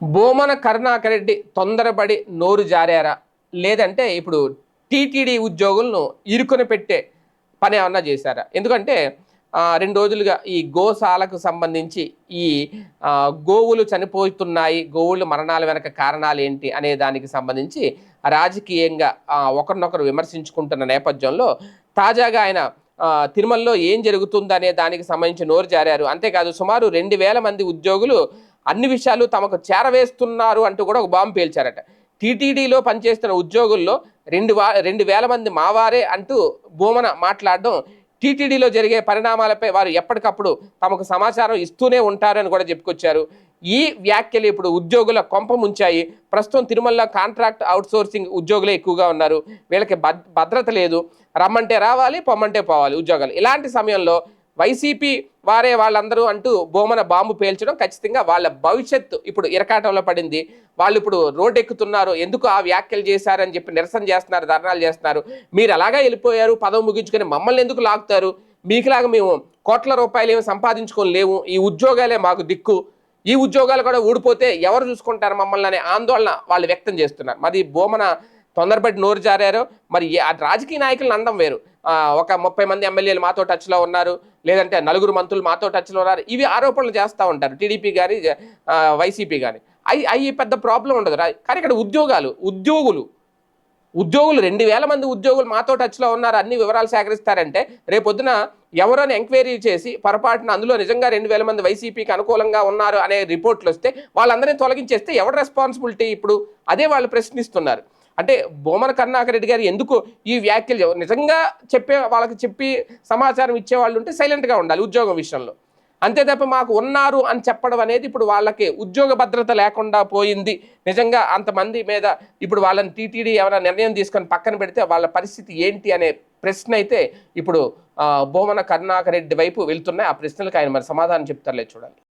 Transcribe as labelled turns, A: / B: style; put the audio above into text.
A: బోమన కరుణాకర్ రెడ్డి తొందరపడి నోరు జారారా? లేదంటే ఇప్పుడు టీటీడీ ఉద్యోగులను ఇరుకొని పెట్టే పని ఏమన్నా చేశారా? ఎందుకంటే రెండు రోజులుగా ఈ గోశాలకు సంబంధించి ఈ గోవులు చనిపోతున్నాయి గోవులు మరణాల వెనక కారణాలు ఏంటి అనే దానికి సంబంధించి రాజకీయంగా ఒకరినొకరు విమర్శించుకుంటున్న నేపథ్యంలో తాజాగా ఆయన తిరుమలలో ఏం జరుగుతుందనే దానికి సంబంధించి నోరు జారారు. అంతేకాదు సుమారు రెండు వేల మంది ఉద్యోగులు అన్ని విషయాలు తమకు చేరవేస్తున్నారు అంటూ కూడా ఒక బాంబు పేల్చారట. టీటీడీలో పనిచేస్తున్న ఉద్యోగుల్లో రెండు వా రెండు వేల మంది మావారే అంటూ భూమన మాట్లాడడం టీటీడీలో జరిగే పరిణామాలపై వారు ఎప్పటికప్పుడు తమకు సమాచారం ఇస్తూనే ఉంటారని కూడా చెప్పుకొచ్చారు. ఈ వ్యాఖ్యలు ఇప్పుడు ఉద్యోగుల కొంప ముంచాయి. ప్రస్తుతం తిరుమలలో కాంట్రాక్ట్ అవుట్సోర్సింగ్ ఉద్యోగులే ఎక్కువగా ఉన్నారు. వీళ్ళకి భద్రత లేదు. రమ్మంటే రావాలి పొమ్మంటే పోవాలి ఉద్యోగాలు. ఇలాంటి సమయంలో వైసీపీ వారే వాళ్ళందరూ అంటూ బోమన బాంబు పేల్చడం ఖచ్చితంగా వాళ్ళ భవిష్యత్తు ఇప్పుడు ఇరకాటంలో పడింది. వాళ్ళు ఇప్పుడు రోడ్ ఎక్కుతున్నారు. ఎందుకు ఆ వ్యాఖ్యలు చేశారని చెప్పి నిరసన చేస్తున్నారు ధర్నాలు చేస్తున్నారు. మీరు అలాగా వెళ్ళిపోయారు పదవి ముగించుకొని మమ్మల్ని ఎందుకు లాగుతారు? మీకులాగా మేము కోట్ల రూపాయలు ఏమి సంపాదించుకొని లేవు. ఈ ఉద్యోగాలే మాకు దిక్కు. ఈ ఉద్యోగాలు కూడా ఊడిపోతే ఎవరు చూసుకుంటారు మమ్మల్ని అనే ఆందోళన వాళ్ళు వ్యక్తం చేస్తున్నారు. మరి బోమన తొందరపడి నోరు జారారు. మరి రాజకీయ నాయకులను అందం వేరు. ఒక ముప్పై మంది ఎమ్మెల్యేలు మాతో టచ్లో ఉన్నారు. లేదంటే నలుగురు మంత్రులు మాతో టచ్లో ఉన్నారు. ఇవి ఆరోపణలు చేస్తూ ఉంటారు టీడీపీ కానీ వైసీపీ కానీ అవి అవి పెద్ద ప్రాబ్లం ఉండదు. కానీ ఇక్కడ ఉద్యోగాలు ఉద్యోగులు ఉద్యోగులు రెండు వేల మంది ఉద్యోగులు మాతో టచ్లో ఉన్నారు. అన్ని వివరాలు సేకరిస్తారంటే రేపొద్దున ఎవరైనా ఎంక్వైరీ చేసి పొరపాటున అందులో నిజంగా రెండు వేల మంది వైసీపీకి అనుకూలంగా ఉన్నారు అనే రిపోర్ట్లు వస్తే వాళ్ళందరినీ తొలగించేస్తే ఎవరు రెస్పాన్సిబిలిటీ ఇప్పుడు? అదే వాళ్ళు ప్రశ్నిస్తున్నారు. అంటే బోమన కరుణాకర్ రెడ్డి గారు ఎందుకు ఈ వ్యాఖ్యలు నిజంగా చెప్పే వాళ్ళకి చెప్పి సమాచారం ఇచ్చే వాళ్ళు ఉంటే సైలెంట్గా ఉండాలి ఉద్యోగం విషయంలో. అంతే తప్ప మాకు ఉన్నారు అని చెప్పడం అనేది ఇప్పుడు వాళ్ళకి ఉద్యోగ భద్రత లేకుండా పోయింది. నిజంగా అంతమంది మీద ఇప్పుడు వాళ్ళని టీటీడీ ఏమైనా నిర్ణయం తీసుకొని పక్కన పెడితే వాళ్ళ పరిస్థితి ఏంటి అనే ప్రశ్న అయితే ఇప్పుడు భూమన బోమన కరుణాకర్ రెడ్డి వైపు వెళ్తున్నాయి. ఆ ప్రశ్నలకు ఆయన మరి సమాధానం చెప్తారులే చూడాలి.